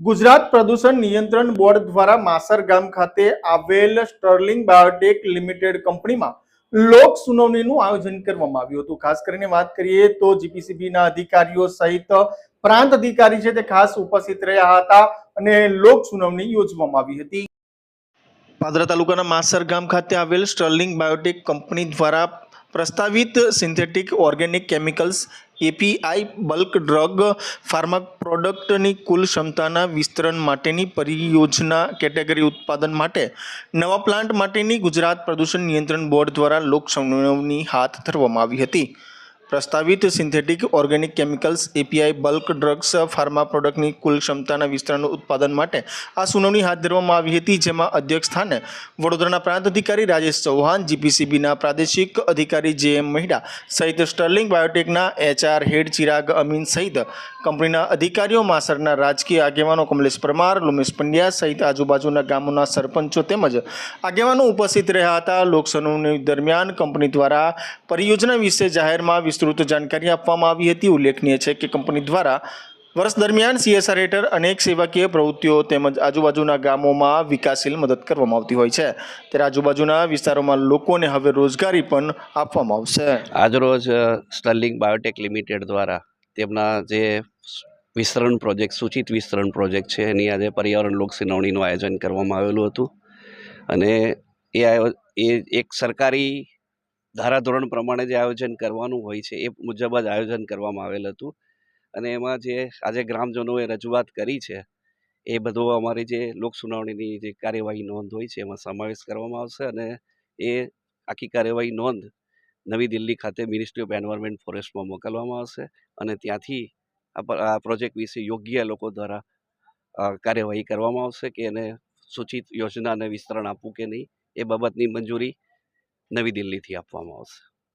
ગુજરાત પ્રદૂષણ નિયંત્રણ બોર્ડ દ્વારા માસર ગામ ખાતે આવેલ સ્ટર્લિંગ બાયોટેક લિમિટેડ કંપનીમાં લોક સુનાવણીનું આયોજન કરવામાં આવ્યું હતું. ખાસ કરીને વાત કરીએ તો જીપીસીબીના અધિકારીઓ સહિત પ્રાંત અધિકારી છે તે ખાસ ઉપસ્થિત રહ્યા હતા અને લોક સુનાવણી યોજવામાં આવી હતી. પાદરા તાલુકાના માસર ગામ ખાતે આવેલ સ્ટર્લિંગ બાયોટેક કંપની દ્વારા પ્રસ્તાવિત synthetic organic chemicals, API bulk drug, pharma પ્રોડક્ટની કુલ ક્ષમતાના વિસ્તરણ માટેની પરિયોજના કેટેગરી ઉત્પાદન માટે નવા પ્લાન્ટ માટેની ગુજરાત પ્રદૂષણ નિયંત્રણ બોર્ડ દ્વારા લોક હાથ ધરવામાં આવી હતી. પ્રસ્તાવિત synthetic organic chemicals API bulk drugs, pharma પ્રોડક્ટની કુલ ક્ષમતાના વિસ્તરણનું ઉત્પાદન માટે આ સુનાવણી હાથ ધરવામાં આવી હતી, જેમાં અધ્યક્ષ સ્થાને વડોદરાના પ્રાંત અધિકારી રાજેશ ચૌહાણ જીપીસીબીના પ્રાદેશિક અધિકારી જે એમ મહિડા સહિત સ્ટર્લિંગ બાયોટેકના એચઆર હેડ ચિરાગ અમીન સહિત કંપનીના અધિકારીઓ, માસરના રાજકીય આગેવાનો કમલેશ પરમાર, લુમેશ પંડ્યા સહિત આજુબાજુના ગામોના સરપંચો તેમજ આગેવાનો ઉપસ્થિત રહ્યા હતા. લોકસુનાવણી દરમિયાન કંપની દ્વારા પરિયોજના વિશે જાહેરમાં વિસ્તૃત જાણકારી આપવામાં આવી હતી. ઉલ્લેખનીય છે કે કંપની દ્વારા વર્ષ દરમિયાન સીએસઆર હેઠળ અનેક સેવાકીય પ્રવૃત્તિઓ તેમજ આજુબાજુના ગામોમાં વિકાસશીલ મદદ કરવામાં આવતી હોય છે. ત્યારે આજુબાજુના વિસ્તારોમાં લોકોને હવે રોજગારી પણ આપવામાં આવશે. આજરોજ સ્ટર્લિંગ બાયોટેક લિમિટેડ દ્વારા તેમના જે વિસ્તરણ પ્રોજેક્ટ, સૂચિત વિસ્તરણ પ્રોજેક્ટ છે, એની આજે પર્યાવરણ લોક સુનાવણીનું આયોજન કરવામાં આવેલું હતું. અને એ એ એક સરકારી ધારાધોરણ પ્રમાણે જે આયોજન કરવાનું હોય છે, એ મુજબ જ આયોજન કરવામાં આવેલ હતું. અને એમાં જે આજે ગ્રામજનોએ રજૂઆત કરી છે, એ બધો અમારી જે લોક સુનાવણીની જે કાર્યવાહી નોંધ હોય છે, એમાં સમાવેશ કરવામાં આવશે અને એ આખી કાર્યવાહી નોંધ નવી દિલ્હી ખાતે મિનિસ્ટ્રી ઓફ એન્વાયરમેન્ટ ફોરેસ્ટમાં મોકલવામાં આવશે અને ત્યાંથી આ પ્રોજેક્ટ વિશે યોગ્ય લોકો દ્વારા કાર્યવાહી કરવામાં આવશે કે એને સૂચિત યોજનાને વિસ્તરણ આપવું કે નહીં, એ બાબતની મંજૂરી નવી દિલ્હીથી આપવામાં આવશે.